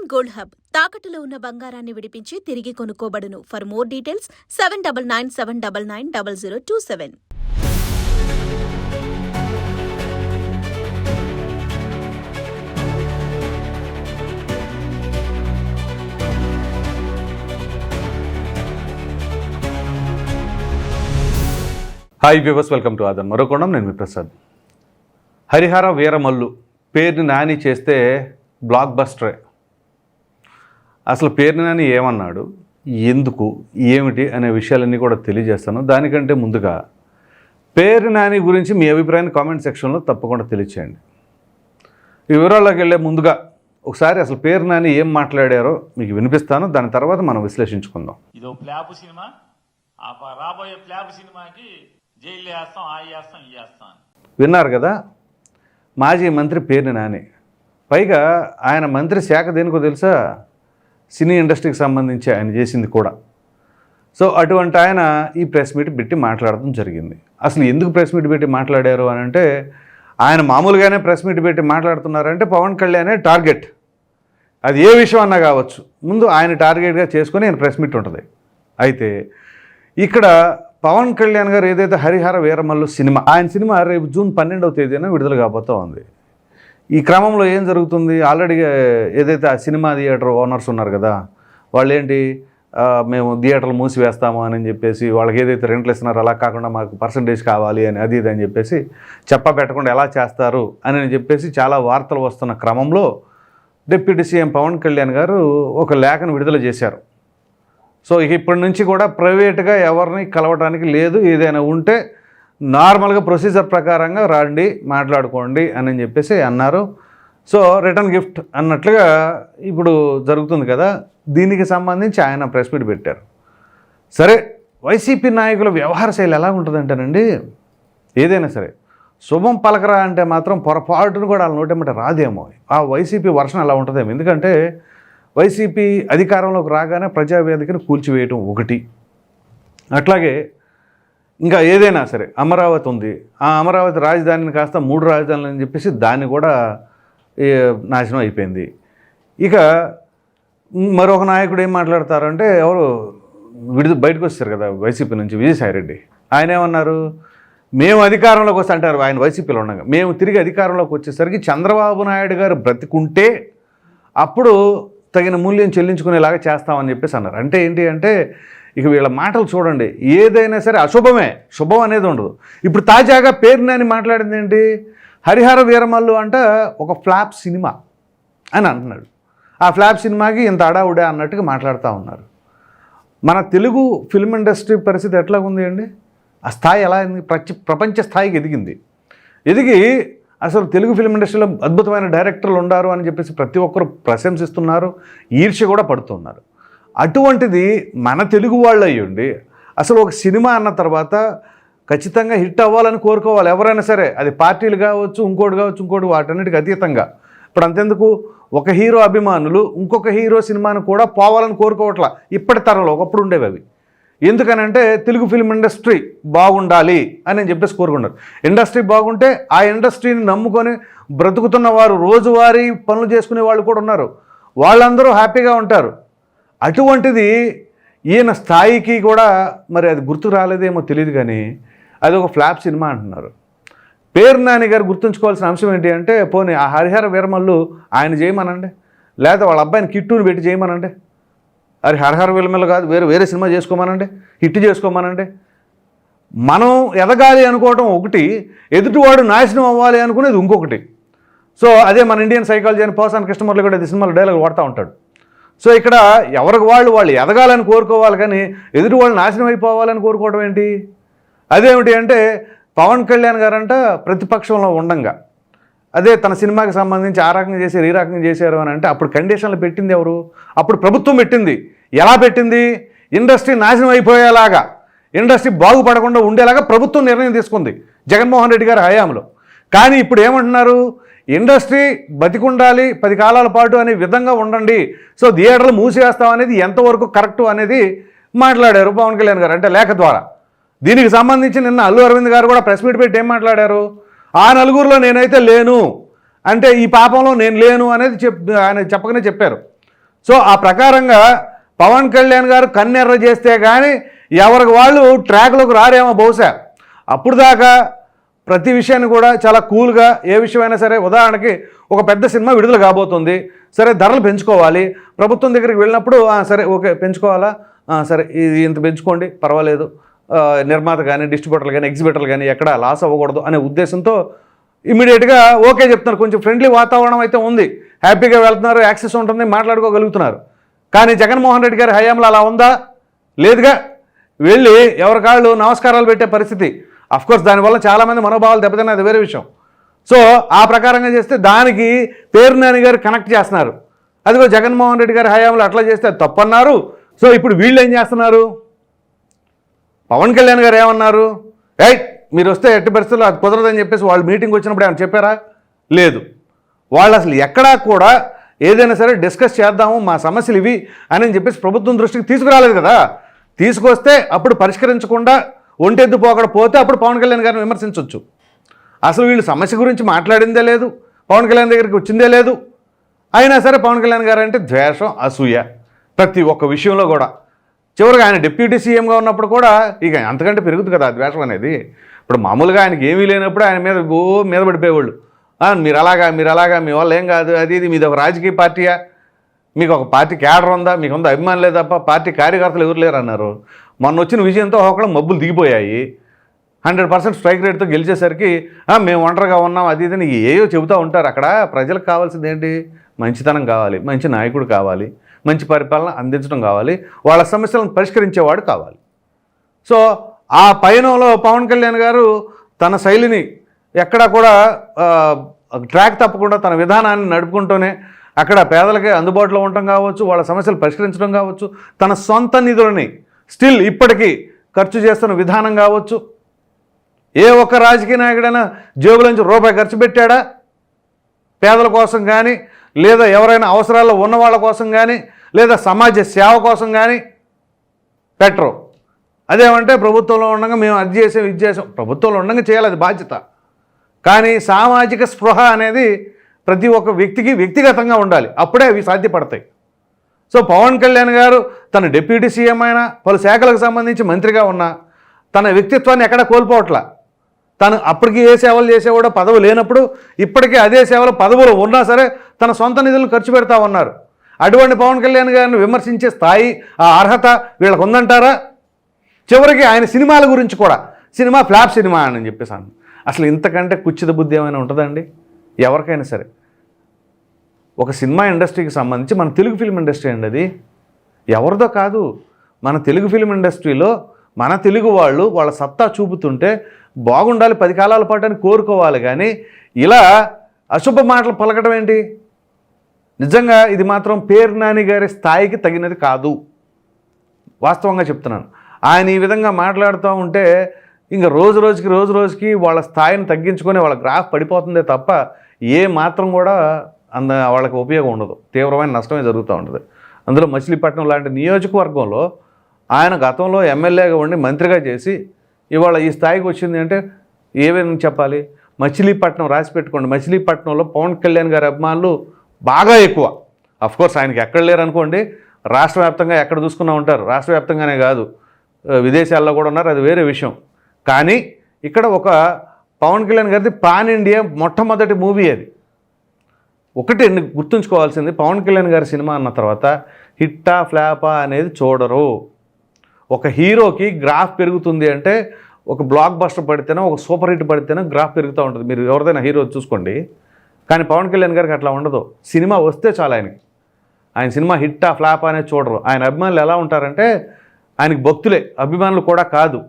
Indian gold hub. తాకట్టులో ఉన్న బంగారాన్ని విడిపించి తిరిగి కొనుక్కోబడును. For more details seven double nine seven double nine double zero two seven hi viewers welcome to Aadhan మరోకొండం నేను మీ ప్రసాద్. హరిహర వీరమల్లు పేరుని నాని చేస్తే బ్లాక్ బస్టరే అసలు పేరుని నాని ఏమన్నాడు? ఎందుకు? ఏమిటి? అనే విషయాలన్నీ కూడా తెలియజేస్తాను. దానికంటే ముందుగా పేరు నాని గురించి మీ అభిప్రాయాన్ని కామెంట్ సెక్షన్లో తప్పకుండా తెలియచేయండి. ఈ వివరాల్లోకి వెళ్ళే ముందుగా ఒకసారి అసలు పేరు నాని ఏం మాట్లాడారో మీకు వినిపిస్తాను. దాని తర్వాత మనం విశ్లేషించుకుందాం. ఇదో ఫ్లాప్ సినిమా. రాబోయే ఫ్లాప్ సినిమాకి జైలు వేస్తాం ఆ వేస్తాం ఈ వేస్తాం. అని. విన్నారు కదా? మాజీ మంత్రి పేరుని నాని పైగా ఆయన మంత్రి శాఖ దేనికో తెలుసా? సినీ ఇండస్ట్రీకి సంబంధించి ఆయన చేసింది కూడా. సో అటువంటి ఆయన ఈ ప్రెస్ మీట్ పెట్టి మాట్లాడడం జరిగింది. అసలు ఎందుకు ప్రెస్ మీట్ పెట్టి మాట్లాడారు అని అంటే ఆయన మామూలుగానే ప్రెస్ మీట్ పెట్టి మాట్లాడుతున్నారంటే పవన్ కళ్యాణే టార్గెట్. అది ఏ విషయం అన్నా కావచ్చు. ముందు ఆయన టార్గెట్గా చేసుకొని ఆయన ప్రెస్ మీట్ ఉంటుంది. అయితే ఇక్కడ పవన్ కళ్యాణ్ గారు ఏదైతే హరిహర వీరమల్లు సినిమా ఆయన సినిమా రేపు జూన్ పన్నెండవ తేదీన విడుదల కాబోతూ ఉంది. ఈ క్రమంలో ఏం జరుగుతుంది? ఆల్రెడీ ఏదైతే ఆ సినిమా థియేటర్ ఓనర్స్ ఉన్నారు కదా వాళ్ళు ఏంటి మేము థియేటర్లు మూసివేస్తాము అని చెప్పేసి వాళ్ళకి ఏదైతే రెంట్లు ఇస్తున్నారో అలా కాకుండా మాకు పర్సంటేజ్ కావాలి అని అది ఇది అని చెప్పేసి చెప్పబెట్టకుండా ఎలా చేస్తారు అని చెప్పేసి చాలా వార్తలు వస్తున్న క్రమంలో డిప్యూటీ సీఎం పవన్ కళ్యాణ్ గారు ఒక లేఖను విడుదల చేశారు. సో ఇక ఇప్పటి నుంచి కూడా ప్రైవేట్గా ఎవరిని కలవడానికి లేదు. ఏదైనా ఉంటే నార్మల్గా ప్రొసీజర్ ప్రకారంగా రండి మాట్లాడుకోండి అని చెప్పేసి అన్నారు. సో రిటర్న్ గిఫ్ట్ అన్నట్లుగా ఇప్పుడు జరుగుతుంది కదా దీనికి సంబంధించి ఆయన ప్రెస్ మీట్ పెట్టారు. సరే వైసీపీ నాయకుల వ్యవహార శైలి ఎలా ఉంటుందంటేనండి ఏదైనా సరే శుభం పలకరా అంటే మాత్రం పొరపాటును కూడా వాళ్ళ నోటేమంటే రాదేమో. ఆ వైసీపీ వర్షం అలా ఉంటుందేమో. ఎందుకంటే వైసీపీ అధికారంలోకి రాగానే ప్రజావేదికను కూల్చివేయటం ఒకటి. అట్లాగే ఇంకా ఏదైనా సరే అమరావతి ఉంది. ఆ అమరావతి రాజధానిని కాస్త మూడు రాజధానులు అని చెప్పేసి దాన్ని కూడా నాశనం అయిపోయింది. ఇక మరొక నాయకుడు ఏం మాట్లాడతారంటే ఎవరు? విడి బయటకు వచ్చారు కదా వైసీపీ నుంచి విజయసాయిరెడ్డి ఆయన ఏమన్నారు? మేము అధికారంలోకి వస్తే అంటారు. ఆయన వైసీపీలో ఉండగా మేము తిరిగి అధికారంలోకి వచ్చేసరికి చంద్రబాబు నాయుడు గారు బ్రతికుంటే అప్పుడు తగిన మూల్యం చెల్లించుకునేలాగా చేస్తామని చెప్పేసి అన్నారు. అంటే ఏంటి అంటే ఇక వీళ్ళ మాటలు చూడండి. ఏదైనా సరే అశుభమే. శుభం అనేది ఉండదు. ఇప్పుడు తాజాగా పేరు నాని మాట్లాడింది ఏంటి? హరిహర వీరమల్లు అంట ఒక ఫ్లాప్ సినిమా అని అంటున్నాడు. ఆ ఫ్లాప్ సినిమాకి ఇంత అడావుడే అన్నట్టుగా మాట్లాడుతూ ఉన్నారు. మన తెలుగు ఫిల్మ్ ఇండస్ట్రీ పరిస్థితి ఎట్లా ఉంది అండి? ఆ స్థాయి ఎలా అయింది? ప్రపంచ ప్రపంచ స్థాయికి ఎదిగింది. ఎదిగి అసలు తెలుగు ఫిల్మ్ ఇండస్ట్రీలో అద్భుతమైన డైరెక్టర్లు ఉండారు అని చెప్పేసి ప్రతి ఒక్కరు ప్రశంసిస్తున్నారు. ఈర్ష్య కూడా పడుతున్నారు అటువంటిది మన తెలుగు వాళ్ళు అయ్యుండి అసలు ఒక సినిమా అన్న తర్వాత ఖచ్చితంగా హిట్ అవ్వాలని కోరుకోవాలి. ఎవరైనా సరే అది పార్టీలు కావచ్చు ఇంకోటి కావచ్చు ఇంకోటి వాటన్నిటికి అతీతంగా. ఇప్పుడు అంతెందుకు? ఒక హీరో అభిమానులు ఇంకొక హీరో సినిమాను కూడా పోవాలని కోరుకోవట్లా. ఇప్పటి తరంలో ఒకప్పుడు ఉండేవి అవి. ఎందుకనంటే తెలుగు ఫిల్మ్ ఇండస్ట్రీ బాగుండాలి అని చెప్పేసి కోరుకున్నారు ఇండస్ట్రీ బాగుంటే ఆ ఇండస్ట్రీని నమ్ముకొని బ్రతుకుతున్న వారు రోజువారీ పనులు చేసుకునే వాళ్ళు కూడా ఉన్నారు. వాళ్ళందరూ హ్యాపీగా ఉంటారు. అటువంటిది ఈయన స్థాయికి కూడా మరి అది గుర్తు రాలేదేమో తెలియదు కానీ అది ఒక ఫ్లాప్ సినిమా అంటున్నారు. పేరు నాని గారు గుర్తుంచుకోవాల్సిన అంశం ఏంటి అంటే పోనీ ఆ హరిహర వీరమల్లు ఆయన చేయమనండి? లేదా వాళ్ళ అబ్బాయిని కిట్టును పెట్టి చేయమనండి? అది హరిహర వీరమల్లు కాదు వేరే వేరే సినిమా చేసుకోమనండి? హిట్ చేసుకోమనండి? మనం ఎదగాలి అనుకోవటం ఒకటి ఎదుటివాడు నాశనం అవ్వాలి అనుకునేది ఇంకొకటి. సో అదే మన ఇండియన్ సైకాలజీ అని పోసాన్ కృష్ణమూర్తి కూడా ఇది సినిమాలో డైలాగ్ వాడుతూ ఉంటాడు. సో ఇక్కడ ఎవరికి వాళ్ళు వాళ్ళు ఎదగాలని కోరుకోవాలి కానీ ఎదుటి వాళ్ళు నాశనం అయిపోవాలని కోరుకోవడం ఏంటి? అదేమిటి అంటే పవన్ కళ్యాణ్ గారంట ప్రతిపక్షంలో ఉండంగా. అదే తన సినిమాకి సంబంధించి ఆ రకంగా చేశారు ఈ రకంగా చేశారు అని అంటే అప్పుడు కండిషన్లు పెట్టింది ఎవరు? అప్పుడు ప్రభుత్వం పెట్టింది. ఎలా పెట్టింది? ఇండస్ట్రీ నాశనం అయిపోయేలాగా ఇండస్ట్రీ బాగుపడకుండా ఉండేలాగా ప్రభుత్వం నిర్ణయం తీసుకుంది జగన్మోహన్ రెడ్డి గారి హయాంలో. కానీ ఇప్పుడు ఏమంటున్నారు? ఇండస్ట్రీ బతికుండాలి పది కాలాల పాటు అనే విధంగా ఉండండి. సో థియేటర్లు మూసివేస్తాం అనేది ఎంతవరకు కరెక్టు అనేది మాట్లాడారు పవన్ కళ్యాణ్ గారు అంటే లేఖ ద్వారా. దీనికి సంబంధించి నిన్న అల్లు అరవింద్ గారు కూడా ప్రెస్ మీట్ పెట్టి ఏం మాట్లాడారు? ఆ నలుగురిలో నేనైతే లేను అంటే ఈ పాపంలో నేను లేను అనేది చెప్ ఆయన చెప్పకనే చెప్పారు. సో ఆ ప్రకారంగా పవన్ కళ్యాణ్ గారు కన్నెర్ర చేస్తే కానీ ఎవరికి వాళ్ళు ట్రాక్లోకి రారేమో బహుశా. అప్పుడు దాకా ప్రతి విషయాన్ని కూడా చాలా కూల్గా ఏ విషయమైనా సరే ఉదాహరణకి ఒక పెద్ద సినిమా విడుదల కాబోతుంది సరే ధరలు పెంచుకోవాలి ప్రభుత్వం దగ్గరికి వెళ్ళినప్పుడు సరే ఓకే పెంచుకోవాలా? సరే ఇది ఇంత పెంచుకోండి పర్వాలేదు. నిర్మాత కానీ డిస్ట్రిబ్యూటర్లు కానీ ఎగ్జిబిటర్లు కానీ ఎక్కడ లాస్ అవ్వకూడదు అనే ఉద్దేశంతో ఇమీడియట్గా ఓకే చెప్తున్నారు. కొంచెం ఫ్రెండ్లీ వాతావరణం అయితే ఉంది. హ్యాపీగా వెళ్తున్నారు యాక్సెస్ ఉంటుంది మాట్లాడుకోగలుగుతున్నారు. కానీ జగన్మోహన్ రెడ్డి గారి హయాంలో అలా ఉందా? లేదుగా. వెళ్ళి ఎవరి కాళ్ళు నమస్కారాలు పెట్టే పరిస్థితి. కోర్స్ దానివల్ల చాలామంది మనోభావాలు దెబ్బతిన్నాయి అది వేరే విషయం. సో ఆ ప్రకారంగా చేస్తే దానికి పేరు నాని గారు కనెక్ట్ చేస్తున్నారు. అదిగో జగన్మోహన్ రెడ్డి గారి హయాంలో అట్లా చేస్తే తప్పన్నారు. సో ఇప్పుడు వీళ్ళు ఏం చేస్తున్నారు? పవన్ కళ్యాణ్ గారు ఏమన్నారు? రైట్ మీరు వస్తే ఎట్టి పరిస్థితుల్లో అది కుదరదని చెప్పేసి వాళ్ళు మీటింగ్ వచ్చినప్పుడు ఏమైనా చెప్పారా? లేదు. వాళ్ళు అసలు ఎక్కడా కూడా ఏదైనా సరే డిస్కస్ చేద్దాము మా సమస్యలు ఇవి అని చెప్పేసి ప్రభుత్వం దృష్టికి తీసుకురాలేదు కదా. తీసుకొస్తే అప్పుడు పరిష్కరించకుండా ఒంటెద్దు పోకడ పోతే అప్పుడు పవన్ కళ్యాణ్ గారిని విమర్శించవచ్చు అసలు వీళ్ళు సమస్య గురించి మాట్లాడిందే లేదు పవన్ కళ్యాణ్ దగ్గరికి వచ్చిందే లేదు. అయినా సరే పవన్ కళ్యాణ్ గారు అంటే ద్వేషం అసూయ ప్రతి ఒక్క విషయంలో కూడా. చివరికి ఆయన డిప్యూటీ సీఎంగా ఉన్నప్పుడు కూడా ఇక అంతకంటే పెరుగుతుంది కదా ద్వేషం అనేది. ఇప్పుడు మామూలుగా ఆయనకి ఏమీ లేనప్పుడు ఆయన మీద ఓ మీద పడిపోయేవాళ్ళు. మీరు అలాగా మీరు అలాగా మీ వల్ల ఏం కాదు అది ఇది మీది ఒక రాజకీయ పార్టీయా? మీకు ఒక పార్టీ క్యాడర్ ఉందా? మీకు ఉందా అభిమానం లేదప్ప తప్ప పార్టీ కార్యకర్తలు ఎవరు లేరు అన్నారు. మొన్న వచ్చిన విజయంతో ఒకళ్ళు మబ్బులు దిగిపోయాయి. హండ్రెడ్ పర్సెంట్ స్ట్రైక్ రేట్తో గెలిచేసరికి మేము ఒంటరిగా ఉన్నాం అది ఇది అని ఏయో చెబుతూ ఉంటారు. అక్కడ ప్రజలకు కావాల్సింది ఏంటి? మంచితనం కావాలి మంచి నాయకుడు కావాలి మంచి పరిపాలన అందించడం కావాలి వాళ్ళ సమస్యలను పరిష్కరించేవాడు కావాలి. సో ఆ పయనంలో పవన్ కళ్యాణ్ గారు తన శైలిని ఎక్కడా కూడా ట్రాక్ తప్పకుండా తన విధానాన్ని నడుపుకుంటూనే అక్కడ పేదలకి అందుబాటులో ఉండటం కావచ్చు వాళ్ళ సమస్యలు పరిష్కరించడం కావచ్చు తన సొంత నిధులని స్టిల్ ఇప్పటికీ ఖర్చు చేస్తున్న విధానం కావచ్చు. ఏ ఒక్క రాజకీయ నాయకుడైనా జేబులోంచి రూపాయి ఖర్చు పెట్టాడా? పేదల కోసం కానీ లేదా ఎవరైనా అవసరాల్లో ఉన్న వాళ్ళ కోసం కానీ లేదా సమాజ సేవ కోసం కానీ పెట్టరు. అదేమంటే ప్రభుత్వంలో ఉండగా మేము అది చేసాం ఇది చేసాం. ప్రభుత్వంలో ఉండగా చేయాలి అది బాధ్యత. కానీ సామాజిక స్పృహ అనేది ప్రతి ఒక్క వ్యక్తికి వ్యక్తిగతంగా ఉండాలి. అప్పుడే అవి సాధ్యపడతాయి. సో పవన్ కళ్యాణ్ గారు తన డిప్యూటీ సీఎం అయినా పలు శాఖలకు సంబంధించి మంత్రిగా ఉన్నా తన వ్యక్తిత్వాన్ని ఎక్కడ కోల్పోవట్లా. తను అప్పటికి ఏ సేవలు చేసేవాడో పదవి లేనప్పుడు ఇప్పటికీ అదే సేవలు పదవులు ఉన్నా సరే తన సొంత నిధులను ఖర్చు పెడతా ఉన్నారు. అటువంటి పవన్ కళ్యాణ్ గారిని విమర్శించే స్థాయి ఆ అర్హత వీళ్ళకు ఉందంటారా? చివరికి ఆయన సినిమాల గురించి కూడా సినిమా ఫ్లాప్ సినిమా అని చెప్పేసాను అసలు ఇంతకంటే కుచ్చిత బుద్ధి ఏమైనా ఉంటుందండి ఎవరికైనా సరే. ఒక సినిమా ఇండస్ట్రీకి సంబంధించి మన తెలుగు ఫిల్మ్ ఇండస్ట్రీ అండి అది. ఎవరిదో కాదు. మన తెలుగు ఫిల్మ్ ఇండస్ట్రీలో మన తెలుగు వాళ్ళు వాళ్ళ సత్తా చూపుతుంటే బాగుండాలి పది కాలాల పాటు అని కోరుకోవాలి కానీ ఇలా అశుభ మాటలు పలకడం ఏంటి? నిజంగా ఇది మాత్రం పేరు నాని గారి స్థాయికి తగినది కాదు. వాస్తవంగా చెప్తున్నాను. ఆయన ఈ విధంగా మాట్లాడుతూ ఉంటే ఇంకా రోజు రోజుకి రోజు రోజుకి వాళ్ళ స్థాయిని తగ్గించుకొని వాళ్ళ గ్రాఫ్ పడిపోతుందే తప్ప ఏ మాత్రం కూడా అంద వాళ్ళకి ఉపయోగం ఉండదు. తీవ్రమైన నష్టమే జరుగుతూ ఉంటుంది. అందులో మచిలీపట్నం లాంటి నియోజకవర్గంలో ఆయన గతంలో ఎమ్మెల్యేగా ఉండి మంత్రిగా చేసి ఇవాళ ఈ స్థాయికి వచ్చింది అంటే ఏమేమి చెప్పాలి? మచిలీపట్నం రాసి పెట్టుకోండి మచిలీపట్నంలో పవన్ కళ్యాణ్ గారి అభిమానులు బాగా ఎక్కువ. కోర్స్ ఆయనకి ఎక్కడ లేరు అనుకోండి. రాష్ట్ర వ్యాప్తంగా ఎక్కడ చూసుకున్నా ఉంటారు. రాష్ట్ర వ్యాప్తంగానే కాదు. విదేశాల్లో కూడా ఉన్నారు. అది వేరే విషయం. కానీ ఇక్కడ ఒక పవన్ కళ్యాణ్ గారిది పాన్ ఇండియా మొట్టమొదటి మూవీ అది. ఒకటి గుర్తుంచుకోవాల్సింది పవన్ కళ్యాణ్ గారి సినిమా అన్న తర్వాత హిట్టా ఫ్లాపా అనేది చూడరు. ఒక హీరోకి గ్రాఫ్ పెరుగుతుంది అంటే ఒక బ్లాక్ బస్టర్ పడితేనే ఒక సూపర్ హిట్ పడితేనే గ్రాఫ్ పెరుగుతూ ఉంటుంది. మీరు ఎవరిదైనా హీరో చూసుకోండి. కానీ పవన్ కళ్యాణ్ గారికి అట్లా ఉండదు. సినిమా వస్తే చాలా ఆయనకి. ఆయన సినిమా హిట్టా ఫ్లాప్ అనేది చూడరు. ఆయన అభిమానులు ఎలా ఉంటారంటే ఆయనకి భక్తులే. అభిమానులు కూడా కాదు.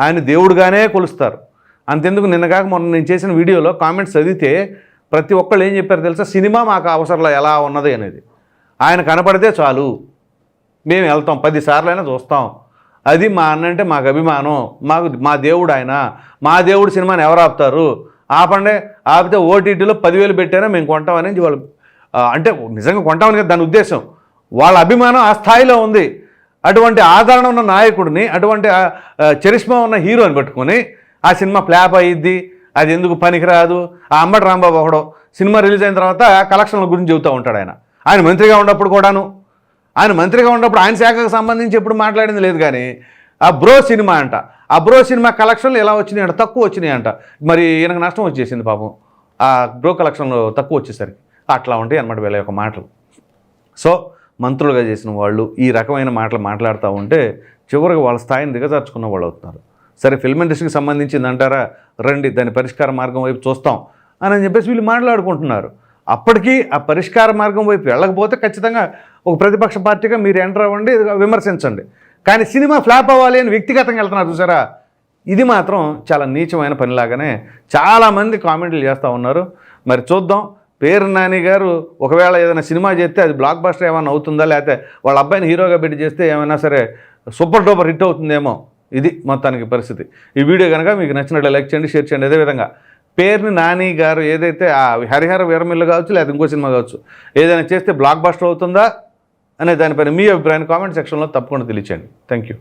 ఆయన దేవుడుగానే కొలుస్తారు. అంతెందుకు నిన్నగాక మొన్న నేను చేసిన వీడియోలో కామెంట్స్ చదివితే ప్రతి ఒక్కళ్ళు ఏం చెప్పారు తెలుసా? సినిమా మాకు అవసరంలో ఎలా ఉన్నది అనేది. ఆయన కనపడితే చాలు. మేము వెళ్తాం. పదిసార్లైనా చూస్తాం. అది మా అన్న అంటే మాకు అభిమానం. మాకు మా దేవుడు ఆయన. మా దేవుడు సినిమాని ఎవరు ఆపుతారు? ఆపండి. ఆపితే ఓటీటీలో పదివేలు పెట్టారా మేము కొంటామని వాళ్ళు అంటే నిజంగా కొంటామని కదా దాని ఉద్దేశం. వాళ్ళ అభిమానం ఆ స్థాయిలో ఉంది. అటువంటి ఆదరణ ఉన్న నాయకుడిని అటువంటి చరిష్మా ఉన్న హీరోని పట్టుకొని ఆ సినిమా ఫ్లాప్ అయ్యిద్ది అది ఎందుకు పనికిరాదు? ఆ అంబటి రాంబాబు ఒకడు సినిమా రిలీజ్ అయిన తర్వాత కలెక్షన్ల గురించి చెబుతూ ఉంటాడు ఆయన. ఆయన మంత్రిగా ఉన్నప్పుడు కూడాను. ఆయన మంత్రిగా ఉన్నప్పుడు ఆయన శాఖకు సంబంధించి ఎప్పుడు మాట్లాడింది లేదు కానీ ఆ బ్రో సినిమా అంట. ఆ బ్రో సినిమా కలెక్షన్లు ఎలా వచ్చినాయి అంట? తక్కువ వచ్చినాయి అంట. మరి ఈయనకు నష్టం వచ్చేసింది పాపం. ఆ బ్రో కలెక్షన్లు తక్కువ వచ్చేసరికి. అట్లా ఉంటాయి అనమాట వీళ్ళ యొక్క మాటలు. సో మంత్రులుగా చేసిన వాళ్ళు ఈ రకమైన మాటలు మాట్లాడుతూ ఉంటే చివరికి వాళ్ళ స్థాయిని దిగజార్చుకున్న వాళ్ళు అవుతున్నారు. సరే ఫిల్మ్ ఇండస్ట్రీకి సంబంధించింది అంటారా? రండి దాని పరిష్కార మార్గం వైపు చూస్తాం అని చెప్పేసి వీళ్ళు మాట్లాడుకుంటున్నారు. అప్పటికీ ఆ పరిష్కార మార్గం వైపు వెళ్ళకపోతే ఖచ్చితంగా ఒక ప్రతిపక్ష పార్టీగా మీరు ఎంటర్ అవ్వండి విమర్శించండి. కానీ సినిమా ఫ్లాప్ అవ్వాలి అని వ్యక్తిగతంగా వెళ్తున్నారు చూసారా? ఇది మాత్రం చాలా నీచమైన పనిలాగానే చాలామంది కామెంట్లు చేస్తూ ఉన్నారు. మరి చూద్దాం పేరు నాని గారు ఒకవేళ ఏదైనా సినిమా చేస్తే అది బ్లాక్ బస్టర్ ఏమైనా అవుతుందా? లేకపోతే వాళ్ళ అబ్బాయిని హీరోగా పెట్టి చేస్తే ఏమైనా సరే సూపర్ డూపర్ హిట్ అవుతుందేమో? ఇది మొత్తానికి పరిస్థితి. ఈ వీడియో కనుక మీకు నచ్చినట్లు లైక్ చేయండి షేర్ చేయండి. అదేవిధంగా పేరుని నాని గారు ఏదైతే ఆ హరిహర వీరమిల్లు కావచ్చు లేదా ఇంకో సినిమా కావచ్చు ఏదైనా చేస్తే బ్లాక్ బస్టర్ అవుతుందా అనే దానిపైన మీ అభిప్రాయాన్ని కామెంట్ సెక్షన్లో తప్పకుండా తెలియచేయండి. Thank you